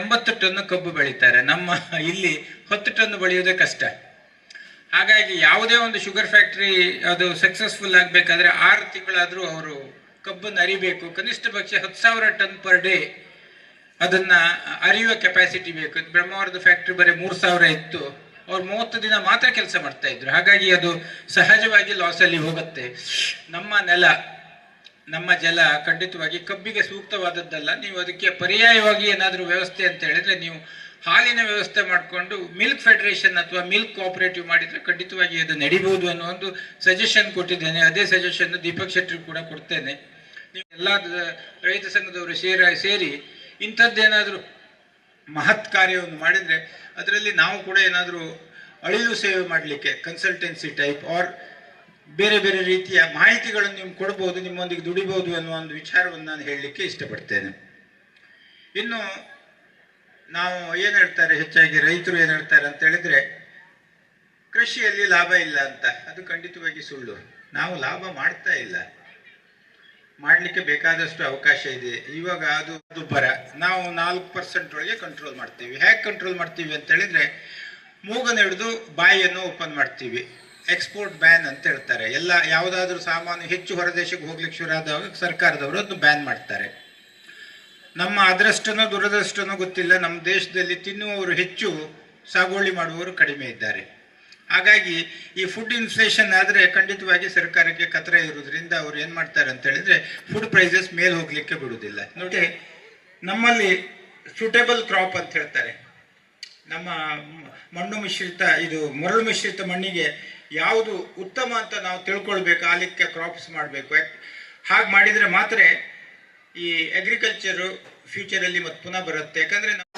ಎಂಬತ್ತು ಟನ್ ಕಬ್ಬು ಬೆಳೀತಾರೆ. ನಮ್ಮ ಇಲ್ಲಿ ಹತ್ತು ಟನ್ ಬೆಳೆಯೋದೇ ಕಷ್ಟ. ಹಾಗಾಗಿ ಯಾವುದೇ ಒಂದು ಶುಗರ್ ಫ್ಯಾಕ್ಟ್ರಿ ಅದು ಸಕ್ಸಸ್ಫುಲ್ ಆಗಬೇಕಾದ್ರೆ ಆರು ತಿಂಗಳಾದರೂ ಅವರು ಕಬ್ಬನ್ನು ಅರಿಬೇಕು. ಕನಿಷ್ಠ ಪಕ್ಷ ಹತ್ತು ಸಾವಿರ ಟನ್ ಪರ್ ಡೇ ಅದನ್ನು ಅರಿಯುವ ಕೆಪಾಸಿಟಿ ಬೇಕು. ಬ್ರಹ್ಮಾವರದ ಫ್ಯಾಕ್ಟ್ರಿ ಬರೀ ಮೂರು ಸಾವಿರ ಇತ್ತು. ಅವ್ರು ಮೂವತ್ತು ದಿನ ಮಾತ್ರ ಕೆಲಸ ಮಾಡ್ತಾ ಇದ್ರು. ಹಾಗಾಗಿ ಅದು ಸಹಜವಾಗಿ ಲಾಸಲ್ಲಿ ಹೋಗುತ್ತೆ. ನಮ್ಮ ನೆಲ ನಮ್ಮ ಜಲ ಖಂಡಿತವಾಗಿ ಕಬ್ಬಿಗೆ ಸೂಕ್ತವಾದದ್ದಲ್ಲ. ನೀವು ಅದಕ್ಕೆ ಪರ್ಯಾಯವಾಗಿ ಏನಾದರೂ ವ್ಯವಸ್ಥೆ ಅಂತ ಹೇಳಿದ್ರೆ ನೀವು ಹಾಲಿನ ವ್ಯವಸ್ಥೆ ಮಾಡಿಕೊಂಡು ಮಿಲ್ಕ್ ಫೆಡರೇಷನ್ ಅಥವಾ ಮಿಲ್ಕ್ ಕೋಆಪರೇಟಿವ್ ಮಾಡಿದರೆ ಖಂಡಿತವಾಗಿ ಅದು ನಡಿಬಹುದು ಅನ್ನೋ ಒಂದು ಸಜೆಷನ್ ಕೊಟ್ಟಿದ್ದೇನೆ. ಅದೇ ಸಜೆಷನ್ ದೀಪಕ್ ಶೆಟ್ಟಿ ಕೂಡ ಕೊಡ್ತೇನೆ. ನೀವು ಎಲ್ಲ ರೈತ ಸಂಘದವರು ಸೇರ, ಸೇರಿ ಇಂಥದ್ದೇನಾದರೂ ಮಹತ್ ಕಾರ್ಯವನ್ನು ಮಾಡಿದರೆ ಅದರಲ್ಲಿ ನಾವು ಕೂಡ ಏನಾದರೂ ಅಳಿಲು ಸೇವೆ ಮಾಡಲಿಕ್ಕೆ ಕನ್ಸಲ್ಟೆನ್ಸಿ ಟೈಪ್ ಆರ್ ಬೇರೆ ಬೇರೆ ರೀತಿಯ ಮಾಹಿತಿಗಳನ್ನು ನೀವು ಕೊಡ್ಬೋದು, ನಿಮ್ಮೊಂದಿಗೆ ದುಡಿಬೋದು ಅನ್ನುವ ಒಂದು ವಿಚಾರವನ್ನು ನಾನು ಹೇಳಲಿಕ್ಕೆ ಇಷ್ಟಪಡ್ತೇನೆ. ಇನ್ನು ನಾವು ಏನು ಹೇಳ್ತಾರೆ, ಹೆಚ್ಚಾಗಿ ರೈತರು ಏನು ಹೇಳ್ತಾರೆ ಅಂತ ಹೇಳಿದ್ರೆ, ಕೃಷಿಯಲ್ಲಿ ಲಾಭ ಇಲ್ಲ ಅಂತ. ಅದು ಖಂಡಿತವಾಗಿ ಸುಳ್ಳು. ನಾವು ಲಾಭ ಮಾಡ್ತಾ ಇಲ್ಲ. ಮಾಡಲಿಕ್ಕೆ ಬೇಕಾದಷ್ಟು ಅವಕಾಶ ಇದೆ. ಇವಾಗ ಅದು ಅದು ಬರ ನಾವು ನಾಲ್ಕು ಪರ್ಸೆಂಟ್ ಒಳಗೆ ಕಂಟ್ರೋಲ್ ಮಾಡ್ತೀವಿ. ಹೇಗೆ ಕಂಟ್ರೋಲ್ ಮಾಡ್ತೀವಿ ಅಂತ ಹೇಳಿದ್ರೆ, ಮೂಗನ್ನು ಹಿಡಿದು ಬಾಯಿಯನ್ನು ಓಪನ್ ಮಾಡ್ತೀವಿ. ಎಕ್ಸ್ಪೋರ್ಟ್ ಬ್ಯಾನ್ ಅಂತ ಹೇಳ್ತಾರೆ. ಎಲ್ಲ ಯಾವುದಾದ್ರೂ ಸಾಮಾನು ಹೆಚ್ಚು ಹೊರದೇಶಕ್ಕೆ ಹೋಗ್ಲಿಕ್ಕೆ ಶುರು ಆದಾಗ ಸರ್ಕಾರದವರು ಅದನ್ನು ಬ್ಯಾನ್ ಮಾಡ್ತಾರೆ. ನಮ್ಮ ಅದೃಷ್ಟನೋ ದುರದೃಷ್ಟನೋ ಗೊತ್ತಿಲ್ಲ. ನಮ್ಮ ದೇಶದಲ್ಲಿ ತಿನ್ನುವವರು ಹೆಚ್ಚು, ಸಾಗುವಳಿ ಮಾಡುವವರು ಕಡಿಮೆ ಇದ್ದಾರೆ. ಹಾಗಾಗಿ ಈ ಫುಡ್ ಇನ್ಫ್ಲೇಷನ್ ಆದರೆ ಖಂಡಿತವಾಗಿ ಸರ್ಕಾರಕ್ಕೆ ಕತ್ರ ಇರುವುದರಿಂದ ಅವ್ರು ಏನು ಮಾಡ್ತಾರೆ ಅಂತ ಹೇಳಿದ್ರೆ ಫುಡ್ ಪ್ರೈಸಸ್ ಮೇಲೆ ಹೋಗಲಿಕ್ಕೆ ಬಿಡುವುದಿಲ್ಲ. ನೋಡಿ, ನಮ್ಮಲ್ಲಿ ಸೂಟೇಬಲ್ ಕ್ರಾಪ್ ಅಂತ ಹೇಳ್ತಾರೆ. ನಮ್ಮ ಮಣ್ಣು ಮಿಶ್ರಿತ, ಇದು ಮರಳು ಮಿಶ್ರಿತ ಮಣ್ಣಿಗೆ ಯಾವುದು ಉತ್ತಮ ಅಂತ ನಾವು ತಿಳ್ಕೊಳ್ಬೇಕು ಆಲಿಕ್ಕೆ ಕ್ರಾಪ್ಸ್ ಮಾಡಬೇಕು. ಹಾಗೆ ಮಾಡಿದರೆ ಮಾತ್ರ ಈ ಅಗ್ರಿಕಲ್ಚರು ಫ್ಯೂಚರಲ್ಲಿ ಮತ್ತೆ ಪುನಃ ಬರುತ್ತೆ. ಯಾಕಂದರೆ ನಾವು